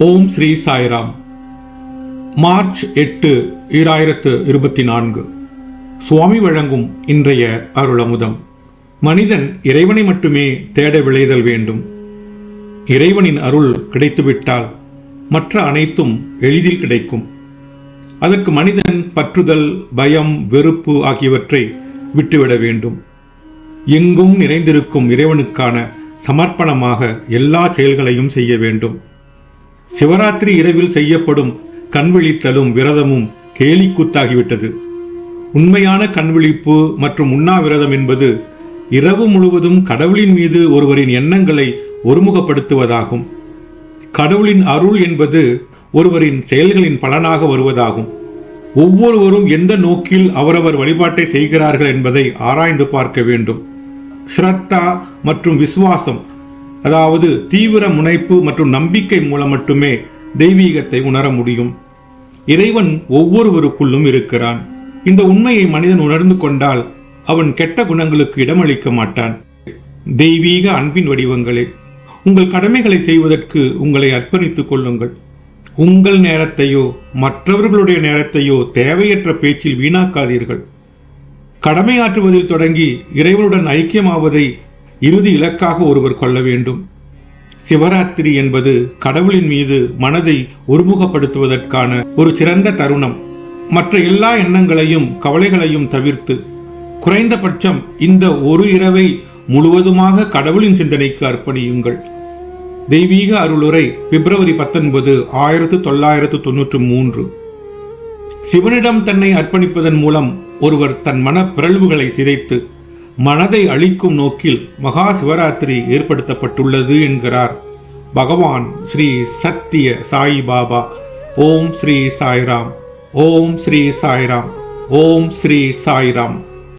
ஓம் Sri Sairam. March எட்டு ஈராயிரத்து இருபத்தி நான்கு. சுவாமி வழங்கும் இன்றைய அருளமுதம். மனிதன் இறைவனை மட்டுமே தேட விளைதல் வேண்டும். இறைவனின் அருள் கிடைத்துவிட்டால் மற்ற அனைத்தும் எளிதில் கிடைக்கும். அதற்கு மனிதன் பற்றுதல் பயம் வெறுப்பு ஆகியவற்றை விட்டுவிட வேண்டும். எங்கும் நிறைந்திருக்கும் இறைவனுக்கான சமர்ப்பணமாக எல்லா செயல்களையும் செய்ய வேண்டும். சிவராத்திரி இரவில் செய்யப்படும் கண்விழித்தலும் விரதமும் கேலிக்கூத்தாகிவிட்டது. உண்மையான கண்விழிப்பு மற்றும் உண்ணாவிரதம் என்பது இரவு முழுவதும் கடவுளின் மீது ஒருவரின் எண்ணங்களை ஒருமுகப்படுத்துவதாகும். கடவுளின் அருள் என்பது ஒருவரின் செயல்களின் பலனாக வருவதாகும். ஒவ்வொருவரும் எந்த நோக்கில் அவரவர் வழிபாட்டை செய்கிறார்கள் என்பதை ஆராய்ந்து பார்க்க வேண்டும். ஸ்ரத்தா மற்றும் விசுவாசம் அதாவது தீவிர முனைப்பு மற்றும் நம்பிக்கை மூலம் மட்டுமே தெய்வீகத்தை உணர முடியும். இறைவன் ஒவ்வொருவருக்குள்ளும் இருக்கிறான். இந்த உண்மையை மனிதன் உணர்ந்து கொண்டால் அவன் கெட்ட குணங்களுக்கு இடமளிக்க மாட்டான். தெய்வீக அன்பின் வடிவங்களே உங்கள் கடமைகளை செய்வதற்கு உங்களை அர்ப்பணித்துக் கொள்ளுங்கள். உங்கள் நேரத்தையோ மற்றவர்களுடைய நேரத்தையோ தேவையற்ற பேச்சில் வீணாக்காதீர்கள். கடமையாற்றுவதில் தொடங்கி இறைவனுடன் ஐக்கியமாவதை இறுதி இலக்காக ஒருவர் கொள்ள வேண்டும். சிவராத்திரி என்பது கடவுளின் மீது மனதை ஒருமுகப்படுத்துவதற்கான ஒரு சிறந்த தருணம். மற்ற எல்லா எண்ணங்களையும் கவலைகளையும் தவிர்த்து குறைந்தபட்சம் இந்த ஒரு இரவை முழுவதுமாக கடவுளின் சிந்தனைக்கு அர்ப்பணியுங்கள். தெய்வீக அருளுரை பிப்ரவரி பத்தொன்பது ஆயிரத்து தொள்ளாயிரத்து தொன்னூற்று மூன்று. சிவனிடம் தன்னை அர்ப்பணிப்பதன் மூலம் ஒருவர் தன் மன பிறழ்வுகளை சிதைத்து மனதை அழிக்கும் நோக்கில் மகா சிவராத்திரி ஏற்படுத்தப்பட்டுள்ளது என்கிறார். பகவான் ஸ்ரீ சத்திய சாய் பாபா. ஓம் ஸ்ரீ சாய்ராம். ஓம் ஸ்ரீ சாய்ராம். ஓம் ஸ்ரீ சாய்ராம்.